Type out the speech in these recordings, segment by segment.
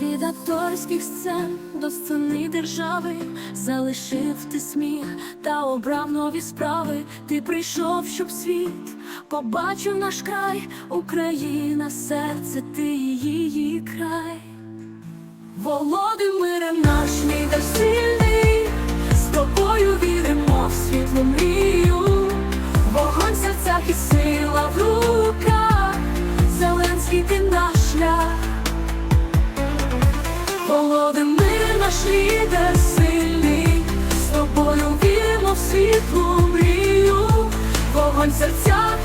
Від акторських сцен до сцени держави залишив ти сміх та обрав нові справи. Ти прийшов, щоб світ побачив наш край, Україна, серце, ти її край. Володимире, наш лідер сильний, з тобою віримо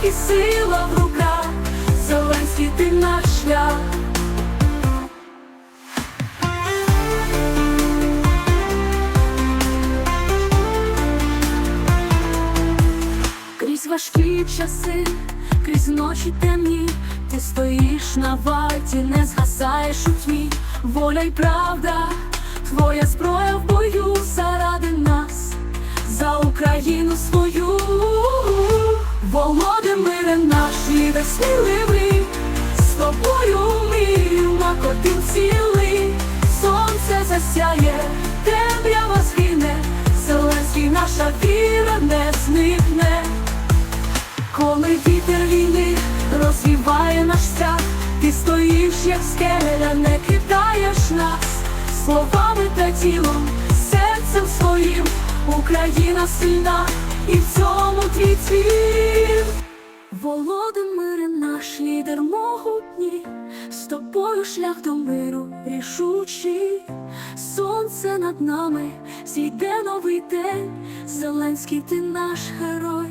і сила в руках, Зеленський ти наш шлях. Крізь важкі часи, крізь ночі темні, ти стоїш на варті, не згасаєш у тьмі, воля й правда, твоя зброя в бою заради нас, за Україну свою. Володимире, наш лідер сміливий, з тобою мрію на котин цілий, сонце засяє, темрява згине, Зеленський наша віра не зникне. Коли вітер війни розвіває наш страх, ти стоїш, як скеля, не кидаєш нас словами та тілом, серцем своїм, Україна сильна, і в цьому цвіт. Володимире, наш лідер могутній, з тобою шлях до миру рішучий, сонце над нами, зійде новий день, Зеленський ти наш герой.